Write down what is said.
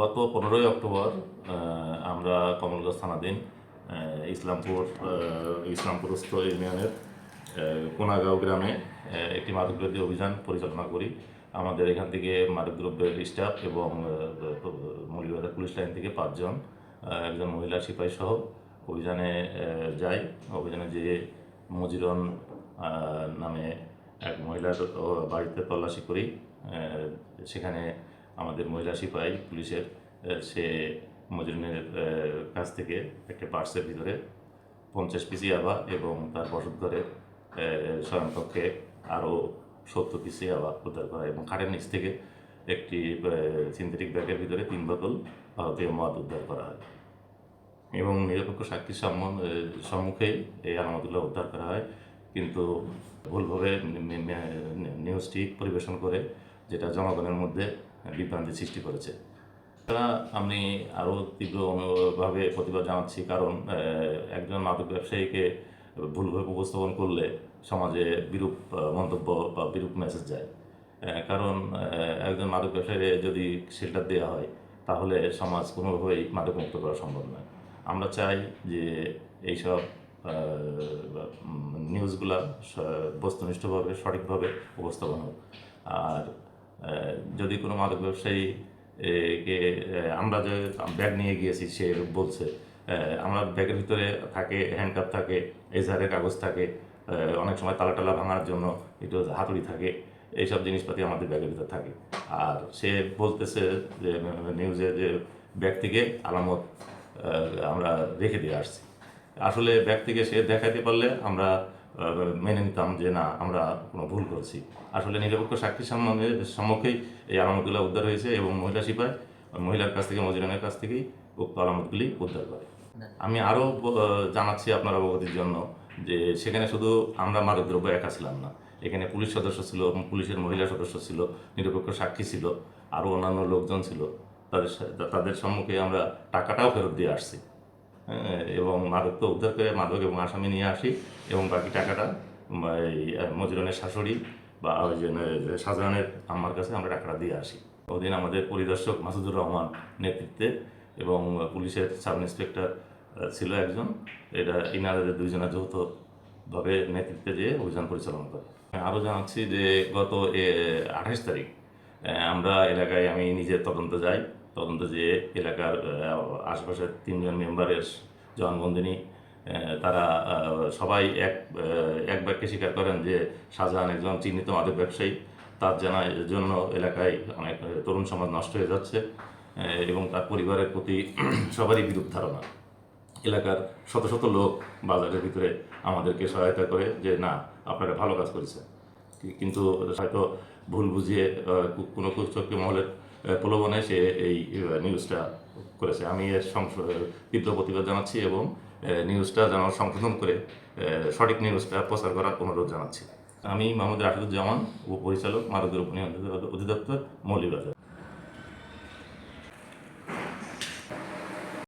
গত পনেরোই অক্টোবর আমরা কমলগঞ্জ থানাধীন ইসলামপুর ইসলামপুরস্থ ইউনিয়নের কোনাগাঁও গ্রামে একটি মাদকবিরোধী অভিযান পরিচালনা করি। আমাদের এখান থেকে মাদকদ্রব্যের স্টাফ এবং মৌলিকবাজার পুলিশ লাইন থেকে পাঁচজন একজন মহিলা সিপাহী সহ অভিযানে যাই। অভিযানে যে মজিরন নামে এক মহিলার বাড়িতে তল্লাশি করি সেখানে আমাদের মহিলা সিপাহী পুলিশের সে মজরুনের কাছ থেকে একটা পার্সের ভিতরে পঞ্চাশ পিসি ইয়াবা এবং তার বসত ঘরে স্বয়ংপক্ষে আরও সত্তর পিসি ইয়াবা উদ্ধার করা এবং খাটের নিচ থেকে একটি সিনথেটিক ব্যাগের ভিতরে তিন বোতল ভারতীয় মদ উদ্ধার করা হয় এবং নিরপেক্ষ সাক্ষীর সম্মুখে এই আলামতগুলো উদ্ধার করা হয়। কিন্তু ভুলভাবে নিউজটি পরিবেশন করে, যেটা জনগণের মধ্যে বিভ্রান্তি সৃষ্টি করেছে। তারা আমি আরও তীব্রভাবে প্রতিবাদ জানাচ্ছি, কারণ একজন মাদক ব্যবসায়ীকে ভুলভাবে উপস্থাপন করলে সমাজে বিরূপ মন্তব্য বা বিরূপ মেসেজ যায়। কারণ একজন মাদক ব্যবসায়ী যদি শেল্টার দেওয়া হয়, তাহলে সমাজ কোনোভাবেই মাদক মুক্ত করা সম্ভব নয়। আমরা চাই যে এইসব নিউজগুলা বস্তুনিষ্ঠভাবে, সঠিকভাবে উপস্থাপন হোক। আর যদি কোনো মাদক ব্যবসায়ী কে আমরা যে ব্যাগ নিয়ে গিয়েছি, সে বলছে আমরা ব্যাগের ভিতরে থাকে হ্যান্ডকাপ থাকে, এজাহারের কাগজ থাকে অনেক সময় তালা টালা ভাঙার জন্য একটু হাতুড়ি থাকে, এইসব জিনিসপাতি আমাদের ব্যাগের ভিতরে থাকে। আর সে বলতেছে যে নিউজে যে ব্যাগ থেকে আলামত আমরা রেখে দিয়ে আসছি। আসলে ব্যাগ থেকে সে দেখাতে পারলে আমরা মেনে নিতাম যে না, আমরা কোনো ভুল করছি। আসলে নিরপেক্ষ সাক্ষী সম্বন্ধে সম্মুখেই এই আলামতগুলো উদ্ধার হয়েছে এবং মহিলা সিপাই, মহিলার কাছ থেকে, মজিরানের কাছ থেকেই উক্ত আলামতগুলি উদ্ধার করে। আমি আরও জানাচ্ছি আপনার অবগতির জন্য যে সেখানে শুধু আমরা মাদকদ্রব্য একা ছিলাম না। এখানে পুলিশ সদস্য ছিল এবং পুলিশের মহিলা সদস্য ছিল, নিরপেক্ষ সাক্ষী ছিল, আরও অন্যান্য লোকজন ছিল। তাদের তাদের সম্মুখে আমরা টাকাটাও ফেরত দিয়ে আসছি। এবং মাদক উদ্ধার করে মাদক এবং আসামি নিয়ে আসি, এবং বাকি টাকাটা মজুরনের শাশুড়ি বা ওই যে শাহজাহানের আম্মার কাছে আমরা টাকাটা দিয়ে আসি। ওদিন আমাদের পরিদর্শক মাসুদুর রহমান নেতৃত্বে এবং পুলিশের সাব ইন্সপেক্টর ছিল একজন। এটা ইনাদের দুইজনের যৌথভাবে নেতৃত্বে দিয়ে অভিযান পরিচালনা করে। আরও জানাচ্ছি যে গত, এ, আঠাশ তারিখ আমরা এলাকায় আমি নিজের তদন্ত যাই। তদন্ত যেয়ে এলাকার আশেপাশের তিনজন মেম্বারের জবানবন্দিনী তারা সবাই এক এক বাক্যে স্বীকার করেন যে শাহজাহান একজন চিহ্নিত মাদক ব্যবসায়ী। তার জানা জন্য এলাকায় অনেক তরুণ সমাজ নষ্ট হয়ে যাচ্ছে এবং তার পরিবারের প্রতি সবারই বিরূপ ধারণা। এলাকার শত শত লোক বাজারের ভিতরে আমাদেরকে সহায়তা করে যে, না, আপনারা ভালো কাজ করেছেন। কি- কিন্তু হয়তো ভুল বুঝিয়ে কোনো কুচক্রী মহলের প্রলোভনে সে এই নিউজটা করেছে। আমি এর তীব্র প্রতিবাদ জানাচ্ছি এবং নিউজটা জানার সংশোধন করে সঠিক নিউজটা প্রচার করার অনুরোধ জানাচ্ছি। আমি মোহাম্মদ রাশিদুজ্জামান, উপপরিচালক মাদক দ্রব্য নিয়ন্ত্রণ অধিদপ্তর, মৌলিবাজার।